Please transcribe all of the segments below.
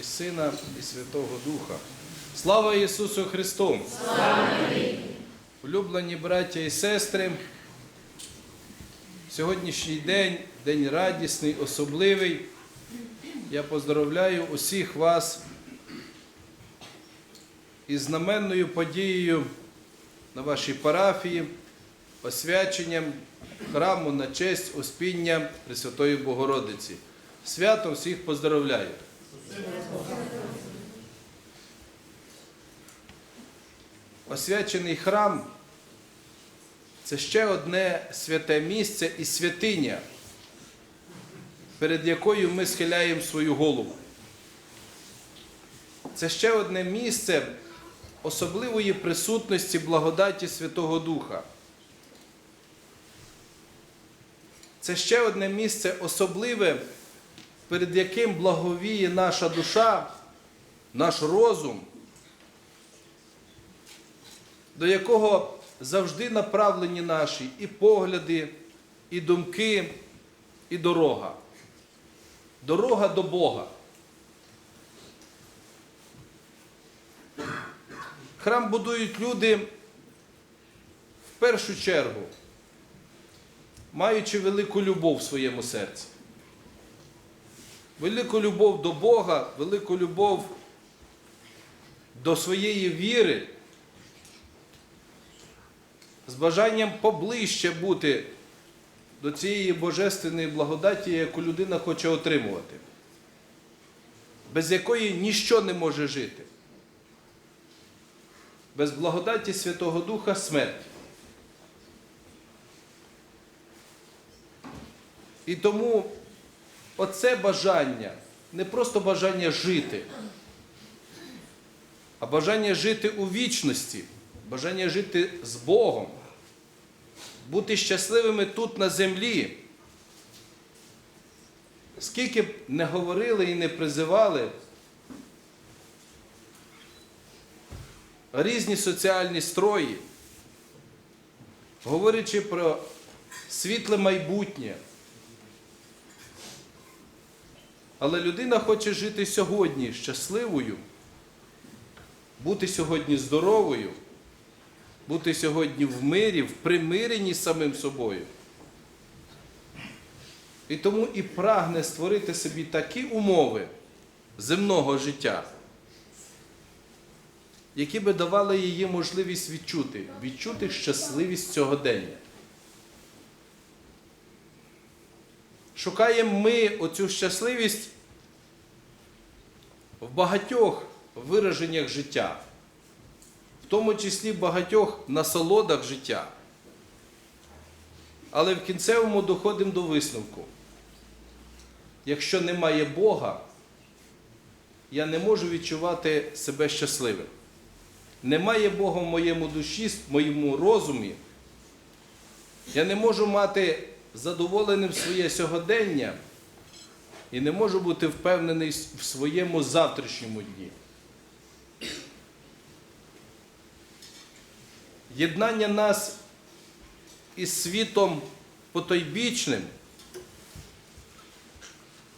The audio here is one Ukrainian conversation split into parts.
і Сина, і Святого Духа. Слава Ісусу Христу! Улюблені браття і сестри, сьогоднішній день, день радісний, особливий. Я поздравляю усіх вас із знаменною подією на вашій парафії, освяченням храму на честь Успіння Пресвятої Богородиці. Святом всіх поздравляю. Освячений храм це ще одне святе місце і святиня, перед якою ми схиляємо свою голову. Це ще одне місце особливої присутності благодаті Святого Духа. Це ще одне місце особливе, перед яким благовіє наша душа, наш розум, до якого завжди направлені наші і погляди, і думки, і дорога. Дорога до Бога. Храм будують люди в першу чергу, маючи велику любов в своєму серці. Велику любов до Бога, велику любов до своєї віри, з бажанням поближче бути до цієї божественної благодаті, яку людина хоче отримувати, без якої ніщо не може жити. Без благодаті Святого Духа смерть. І тому оце бажання не просто бажання жити, а бажання жити у вічності, бажання жити з Богом, бути щасливими тут на землі. Скільки б не говорили і не призивали різні соціальні строї, говорячи про світле майбутнє. Але людина хоче жити сьогодні щасливою, бути сьогодні здоровою, бути сьогодні в мирі, в примиренні з самим собою. І тому і прагне створити собі такі умови земного життя, які би давали їй можливість відчути, відчути щасливість сьогодення. Шукаємо ми оцю щасливість в багатьох вираженнях життя, в тому числі в багатьох насолодах життя. Але в кінцевому доходимо до висновку. Якщо немає Бога, я не можу відчувати себе щасливим. Немає Бога в моєму душі, в моєму розумі. Я не можу мати задоволеним своє сьогодення і не можу бути впевнений в своєму завтрашньому дні. Єднання нас із світом потойбічним,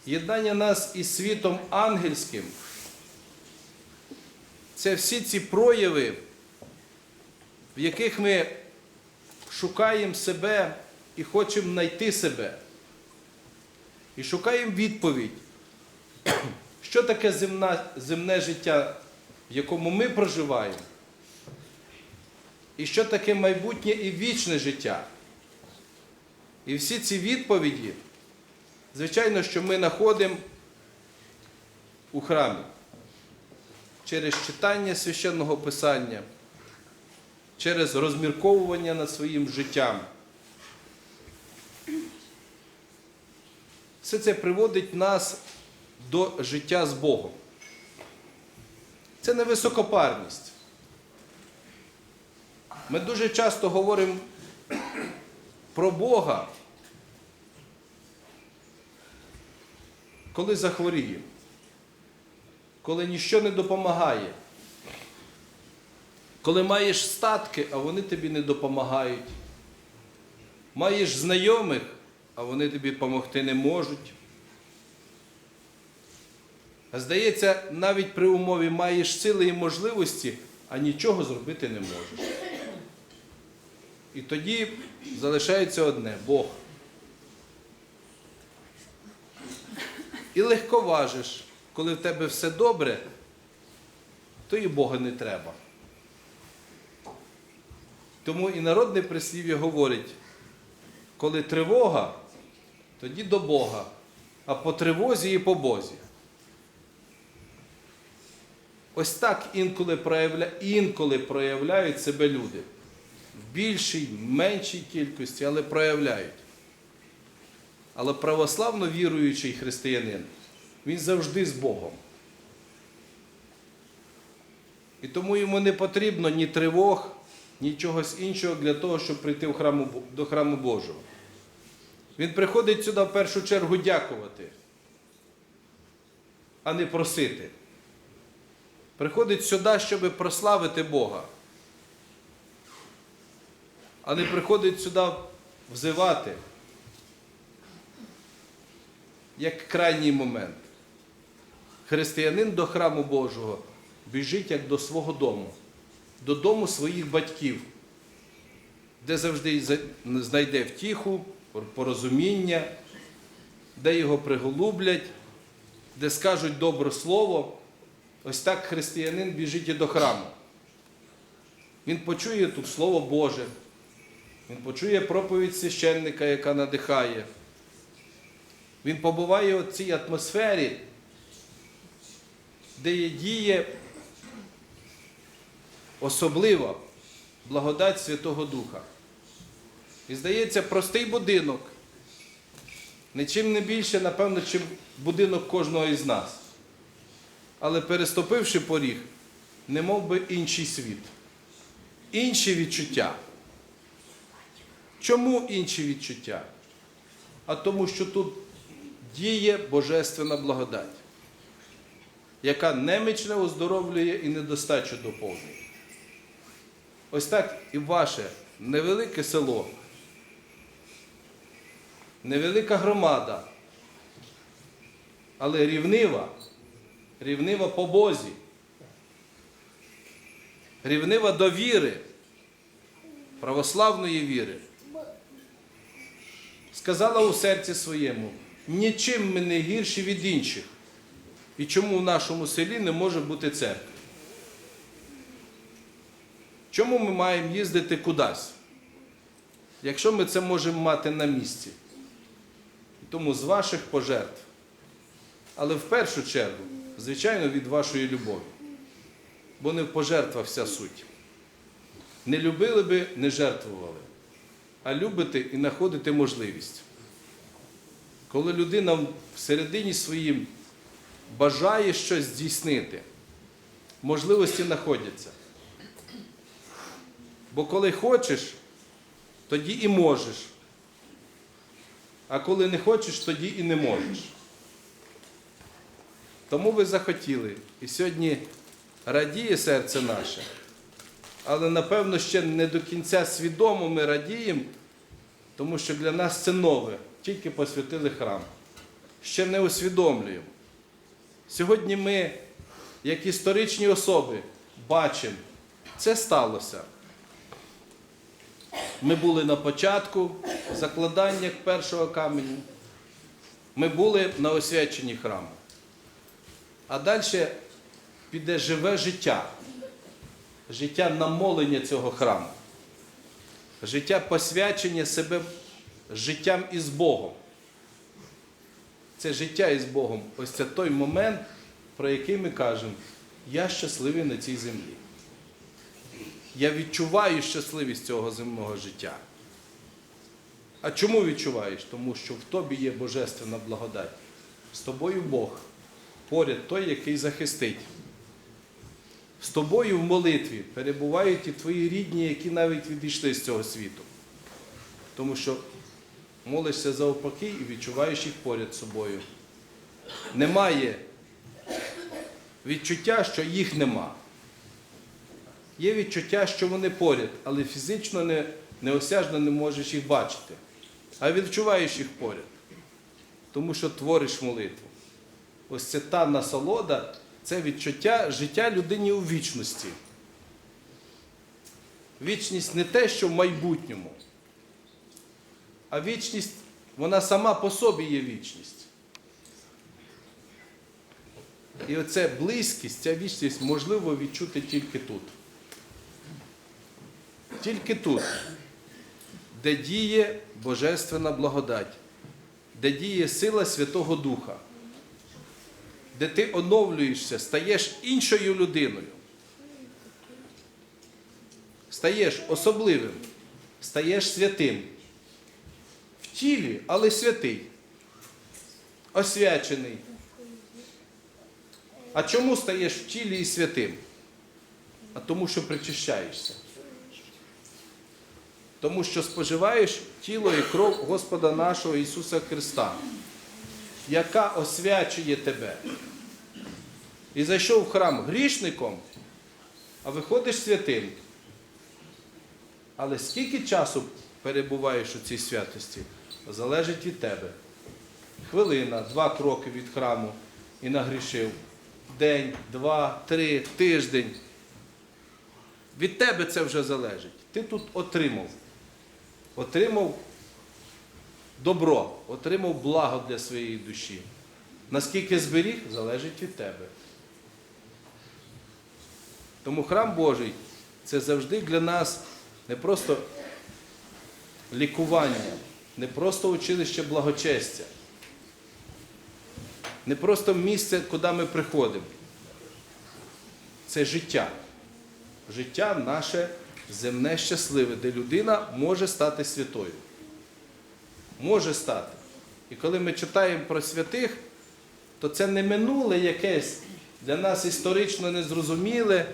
єднання нас із світом ангельським. Це всі ці прояви, в яких ми шукаємо себе і хочемо знайти себе. І шукаємо відповідь, що таке земна, земне життя, в якому ми проживаємо, і що таке майбутнє і вічне життя. І всі ці відповіді, звичайно, що ми знаходимо у храмі через читання священного писання, через розмірковування над своїм життям. Все це приводить нас до життя з Богом. Це не високопарність. Ми дуже часто говоримо про Бога, коли захворіємо, коли ніщо не допомагає, коли маєш статки, а вони тобі не допомагають, маєш знайомих, а вони тобі допомогти не можуть. Здається, навіть при умові маєш сили і можливості, а нічого зробити не можеш. І тоді залишається одне Бог. І легко важиш, коли в тебе все добре, то і Бога не треба. Тому і народне прислів'я говорить, коли тривога, тоді до Бога, а по тривозі і по Бозі. Ось так інколи, проявля... інколи проявляють себе люди. В більшій, меншій кількості, але проявляють. Але православно віруючий християнин, він завжди з Богом. І тому йому не потрібно ні тривог, ні чогось іншого для того, щоб прийти в храму, до храму Божого. Він приходить сюди в першу чергу дякувати, а не просити. Приходить сюди, щоб прославити Бога, а не приходить сюди взивати, як крайній момент. Християнин до храму Божого біжить як до свого дому, додому своїх батьків, де завжди знайде втіху, порозуміння, де його приголублять, де скажуть добре слово. Ось так християнин біжить і до храму. Він почує тут Слово Боже, він почує проповідь священника, яка надихає. Він побуває у цій атмосфері, де є діє особлива благодать Святого Духа. І здається, простий будинок, нічим не більше, напевно, чим будинок кожного із нас. Але переступивши поріг, не мов би інший світ, інші відчуття. Чому інші відчуття? А тому, що тут діє Божественна благодать, яка немічне оздоровлює і недостачу доповнює. Ось так і ваше невелике село, невелика громада, але рівнива, рівнива по Бозі, рівнива до віри, православної віри. Сказала у серці своєму, нічим ми не гірші від інших. І чому в нашому селі не може бути церкви? Чому ми маємо їздити кудись, якщо ми це можемо мати на місці? Тому з ваших пожертв, але в першу чергу, звичайно, від вашої любові. Бо не в пожертвах вся суть. Не любили би, не жертвували, а любите і знаходите можливість. Коли людина всередині своїм бажає щось здійснити, можливості знаходяться. Бо коли хочеш, тоді і можеш. А коли не хочеш, тоді і не можеш. Тому ви захотіли. І сьогодні радіє серце наше. Але напевно ще не до кінця свідомо ми радіємо, тому що для нас це нове, тільки посвятили храм. Ще не усвідомлюємо. Сьогодні ми, як історичні особи, бачимо, це сталося. Ми були на початку закладання першого каменю. Ми були на освяченні храму. А далі піде живе життя, життя намолення цього храму, життя посвячення себе життям із Богом. Це життя із Богом. Ось це той момент, про який ми кажемо, я щасливий на цій землі. Я відчуваю щасливість цього земного життя. А чому відчуваєш? Тому що в тобі є божественна благодать. З тобою Бог, поряд той, який захистить. З тобою в молитві перебувають і твої рідні, які навіть відійшли з цього світу. Тому що молишся за опаки і відчуваєш їх поряд з собою. Немає відчуття, що їх нема. Є відчуття, що вони поряд, але фізично не, неосяжно не можеш їх бачити. А відчуваєш їх поряд, тому що твориш молитву. ось це та насолода, це відчуття життя людині у вічності. Вічність не те, що в майбутньому, а вічність, вона сама по собі є вічність. І оця близькість, ця вічність можливо відчути тільки тут. Тільки тут, де діє Божественна благодать, де діє сила Святого Духа, де ти оновлюєшся, стаєш іншою людиною. Стаєш особливим, стаєш святим. В тілі, але святий, освячений. А чому стаєш в тілі і святим? А тому, що причащаєшся. Тому що споживаєш тіло і кров Господа нашого Ісуса Христа, яка освячує тебе. І зайшов в храм грішником, а виходиш святим. Але скільки часу перебуваєш у цій святості, залежить від тебе. Хвилина, два кроки від храму і нагрішив. День, два, три, тиждень. Від тебе це вже залежить. Ти тут отримав. Отримав добро, отримав благо для своєї душі. Наскільки зберіг, залежить від тебе. Тому храм Божий це завжди для нас не просто лікування, не просто училище благочестя, не просто місце, куди ми приходимо. Це життя. Життя наше земне щасливе, де людина може стати святою. Може стати. І коли ми читаємо про святих, то це не минуле якесь для нас історично незрозуміле.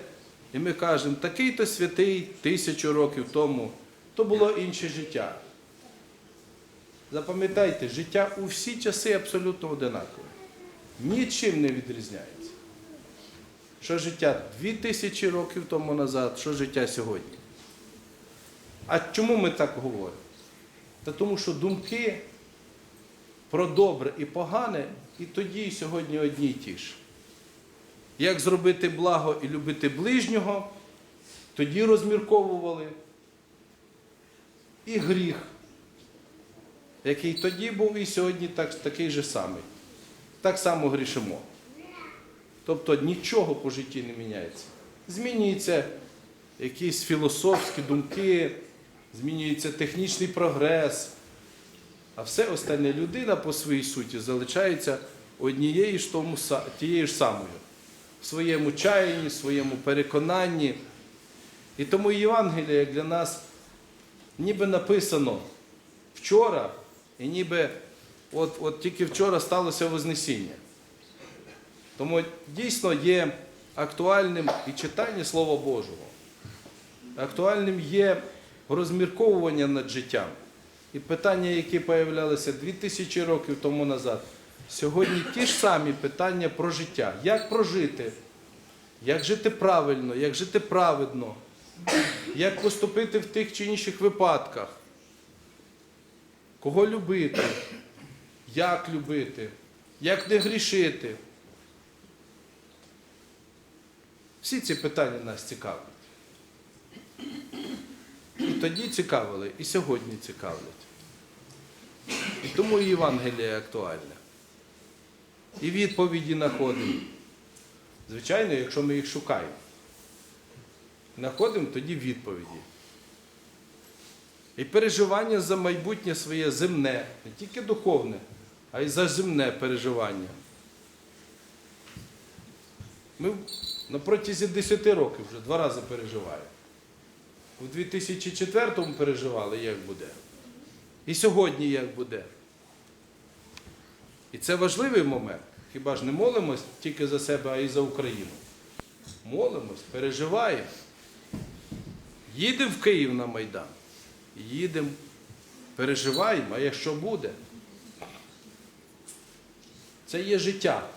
І ми кажемо, такий-то святий тисячу років тому, то було інше життя. Запам'ятайте, життя у всі часи абсолютно одинакове. Нічим не відрізняється. Що життя 2000 років тому назад, що життя сьогодні. А чому ми так говоримо? Та тому що думки про добре і погане і тоді, і сьогодні одні й ті ж. Як зробити благо і любити ближнього, тоді розмірковували і гріх, який тоді був і сьогодні так, такий же самий. Так само грішимо. Тобто нічого по житті не міняється. Змінюються якісь філософські думки, змінюється технічний прогрес. А все остальне людина по своїй суті залишається однією ж тому, тією ж самою. В своєму чаянні, в своєму переконанні. І тому Євангеліє як для нас ніби написано вчора, і ніби от, от тільки вчора сталося Вознесіння. Тому дійсно є актуальним і читання Слова Божого. Актуальним є розмірковування над життям. І питання, які появлялися 2000 років тому назад, сьогодні ті ж самі питання про життя. Як прожити, як жити правильно, як жити праведно, як поступити в тих чи інших випадках, кого любити, як любити, як не грішити. Всі ці питання нас цікавлять. Тоді цікавили, і сьогодні цікавлять. І тому і Євангеліє актуальне. І відповіді знаходимо. Звичайно, якщо ми їх шукаємо. Знаходимо тоді відповіді. І переживання за майбутнє своє земне, не тільки духовне, а й за земне переживання. Ми на протязі 10 років вже два рази переживаємо. У 2004-му переживали, як буде. І сьогодні як буде. І це важливий момент. Хіба ж не молимось тільки за себе, а й за Україну? Молимось, переживаємо. Їдемо в Київ на Майдан. Їдемо, переживаємо, а якщо буде? Це є життя.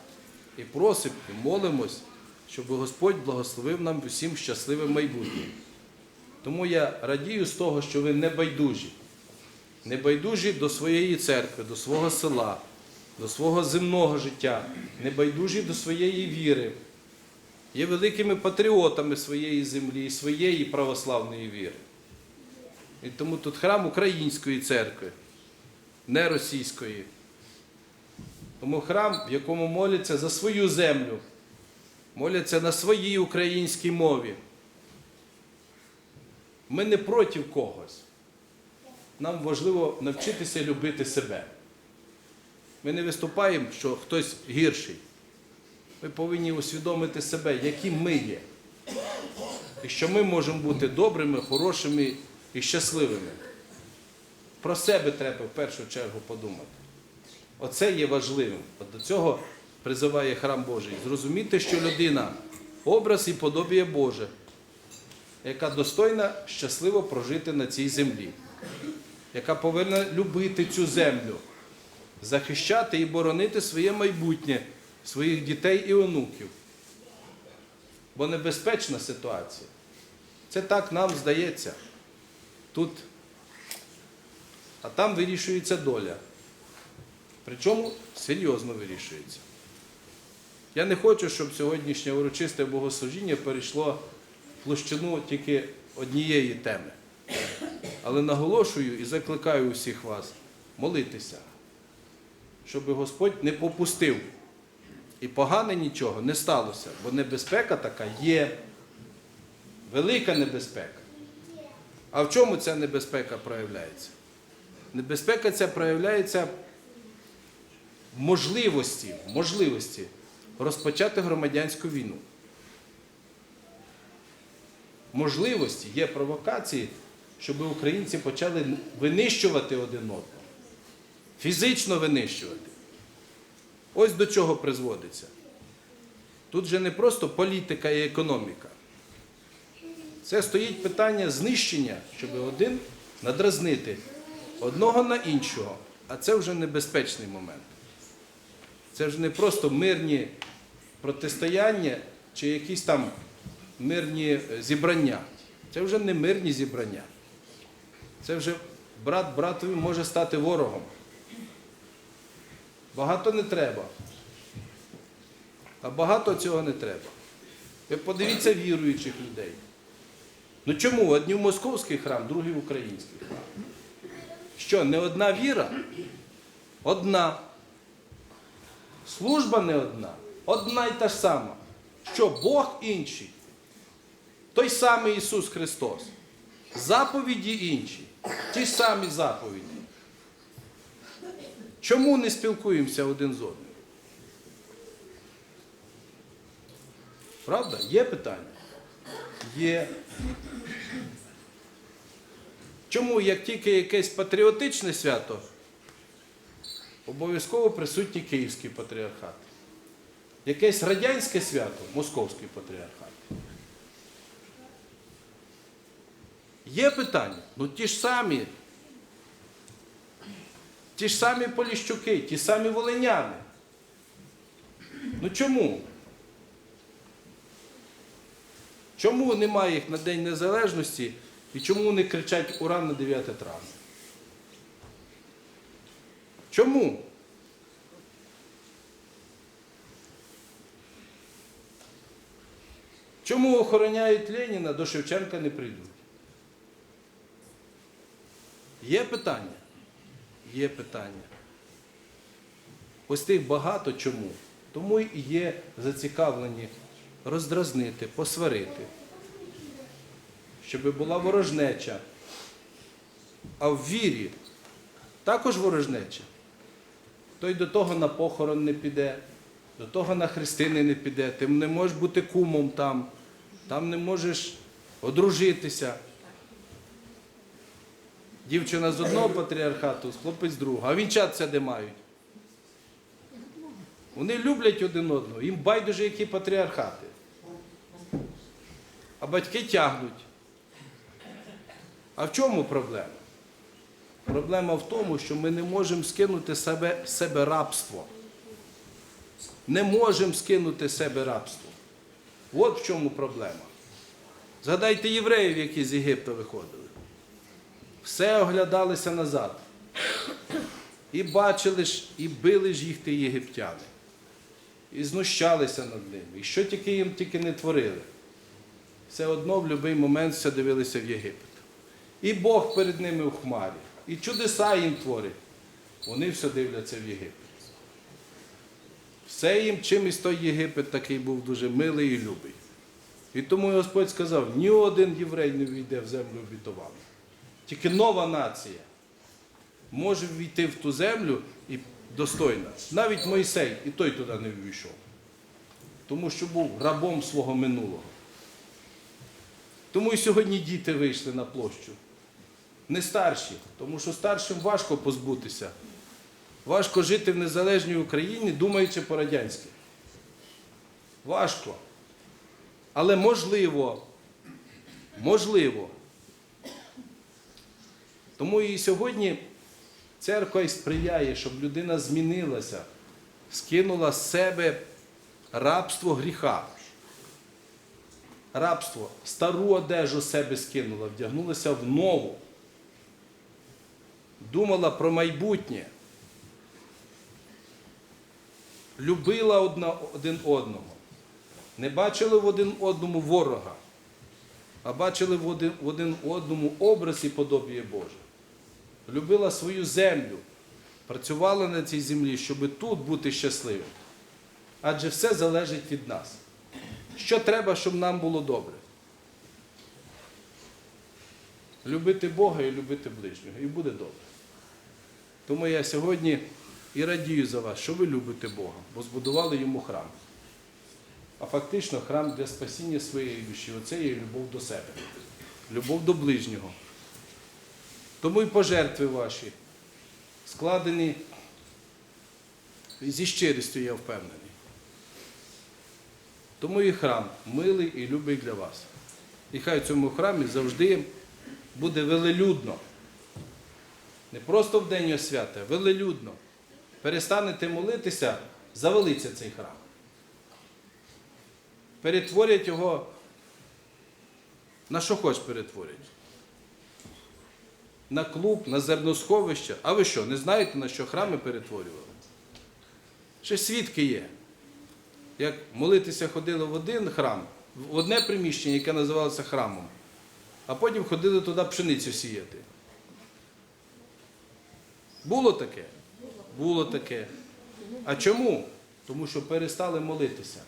І просимо, і молимось, щоб Господь благословив нам усім щасливим майбутнім. Тому я радію з того, що ви не байдужі. Не байдужі до своєї церкви, до свого села, до свого земного життя, небайдужі до своєї віри, є великими патріотами своєї землі, своєї православної віри. І тому тут храм Української церкви, не російської. Тому храм, в якому моляться за свою землю, моляться на своїй українській мові. Ми не проти когось. Нам важливо навчитися любити себе. Ми не виступаємо, що хтось гірший. Ми повинні усвідомити себе, які ми є. І що ми можемо бути добрими, хорошими і щасливими. Про себе треба в першу чергу подумати. Оце є важливим. От до цього призиває храм Божий. Зрозуміти, що людина образ і подобіє Боже, яка достойна щасливо прожити на цій землі, яка повинна любити цю землю, захищати і боронити своє майбутнє, своїх дітей і онуків. Бо небезпечна ситуація. Це так нам здається. Тут, а там вирішується доля. Причому серйозно вирішується. Я не хочу, щоб сьогоднішнє урочисте богослужіння перейшло площину тільки однієї теми. Але наголошую і закликаю усіх вас молитися, щоб Господь не попустив і погане нічого не сталося, бо небезпека така є, велика небезпека. А в чому ця небезпека проявляється? Небезпека ця проявляється в можливості, в можливості розпочати громадянську війну. Можливості є провокації, щоб українці почали винищувати один одного, фізично винищувати. Ось до чого призводиться. Тут же не просто політика і економіка. Це стоїть питання знищення, щоб один надразнити одного на іншого. А це вже небезпечний момент. Це вже не просто мирні протистояння чи якісь там мирні зібрання. Це вже не мирні зібрання. Це вже брат братові може стати ворогом. Багато не треба. А багато цього не треба. Ви подивіться віруючих людей. Ну чому? Одні в московський храм, другі в український храм. Що, не одна віра? Одна. Служба не одна. Одна й та ж сама. Що Бог інший. Той самий Ісус Христос. Заповіді інші. Ті самі заповіді. Чому не спілкуємося один з одним? Правда? Є питання? Є. Чому, як тільки якесь патріотичне свято, обов'язково присутній Київський патріархат? Якесь радянське свято Московський патріархат? Є питання? Ну ті ж самі. Ті ж самі Поліщуки, ті самі волиняни. Ну чому? Чому немає їх на День Незалежності і чому вони кричать ура на 9 травня? Чому? Чому охороняють Леніна, до Шевченка не прийдуть? Є питання? Є питання. Ось тих багато чому. Тому і є зацікавлені роздразнити, посварити, щоб була ворожнеча. А в вірі також ворожнеча. Той до того на похорон не піде, до того на хрестини не піде, ти не можеш бути кумом там, там не можеш одружитися. Дівчина з одного патріархату, хлопець з другого. А вінчатися де мають? Вони люблять один одного, їм байдуже які патріархати. А батьки тягнуть. А в чому проблема? Проблема в тому, що ми не можемо скинути себе, себе рабство. Не можемо скинути себе рабство. От в чому проблема. Згадайте євреїв, які з Єгипту виходили. Все оглядалися назад. І бачили ж, і били ж їх ті єгиптяни. І знущалися над ними. І що тільки їм тільки не творили. Все одно в будь-який момент все дивилися в Єгипет. І Бог перед ними у хмарі, і чудеса їм творить. Вони все дивляться в Єгипет. Все їм чимось той Єгипет такий був дуже милий і любий. І тому Господь сказав, ні один єврей не війде в землю обітовану. Тільки нова нація може війти в ту землю і достойна. Навіть Мойсей і той туди не ввійшов. Тому що був рабом свого минулого. Тому і сьогодні діти вийшли на площу. Не старші, тому що старшим важко позбутися. Важко жити в незалежній Україні, думаючи по-радянськи. Важко. Але можливо, можливо. Тому і сьогодні церква і сприяє, щоб людина змінилася, скинула з себе рабство гріха. Рабство, стару одежу себе скинула, вдягнулася в нову. Думала про майбутнє. Любила одна, один одного. Не бачили в один одному ворога, а бачили в один, в один одному образ і подобіє Боже. Любила свою землю, працювала на цій землі, щоб тут бути щасливим. Адже все залежить від нас. Що треба, щоб нам було добре? Любити Бога і любити ближнього, і буде добре. Тому я сьогодні і радію за вас, що ви любите Бога, бо збудували йому храм. А фактично храм для спасіння своєї душі. Оце є любов до себе, любов до ближнього. Тому і пожертви ваші складені зі щирістю, я впевнений. Тому і храм милий і любий для вас. І хай в цьому храмі завжди буде велелюдно. Не просто в день освяти, а велелюдно. Перестанете молитися, завалиться цей храм. Перетворять його на що хоч перетворять. На клуб, на зерносховище. А ви що, не знаєте, на що храми перетворювали? Ще свідки є. Як молитися ходили в один храм, в одне приміщення, яке називалося храмом, а потім ходили туди пшеницю сіяти. Було таке? Було таке. А чому? Тому що перестали молитися.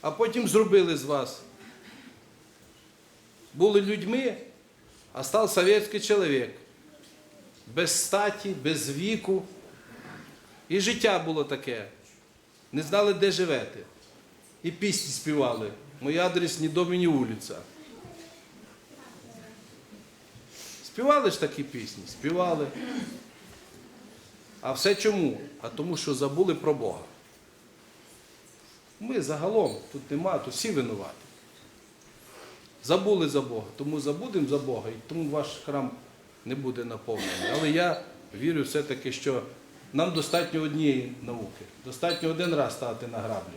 А потім зробили з вас. Були людьми, а став совєтський чоловік. Без статі, без віку. І життя було таке. Не знали, де живете. І пісні співали. Мій адрес ні дом, ні вулиця. Співали ж такі пісні? Співали. А все чому? А тому, що забули про Бога. Ми загалом, тут нема, тут всі винуваті. Забули за Бога, тому забудемо за Бога, і тому ваш храм не буде наповнений. Але я вірю все-таки, що нам достатньо однієї науки. Достатньо один раз стати на граблі.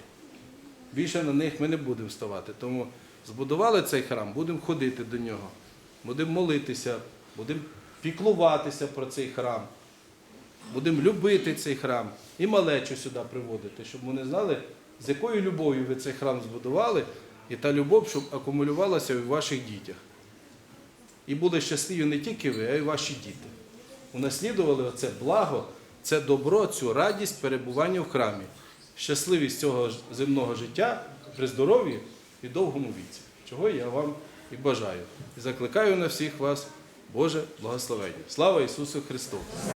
Більше на них ми не будемо ставати. Тому збудували цей храм, будемо ходити до нього, будемо молитися, будемо піклуватися про цей храм, будемо любити цей храм і малечу сюди приводити, щоб вони знали, з якою любов'ю ви цей храм збудували, і та любов, щоб акумулювалася в ваших дітях. І були щасливі не тільки ви, а й ваші діти. Унаслідували оце благо, це добро, цю радість перебування в храмі. Щасливість цього земного життя при здоров'ї і довгому віці. Чого я вам і бажаю. І закликаю на всіх вас Боже благословення. Слава Ісусу Христу!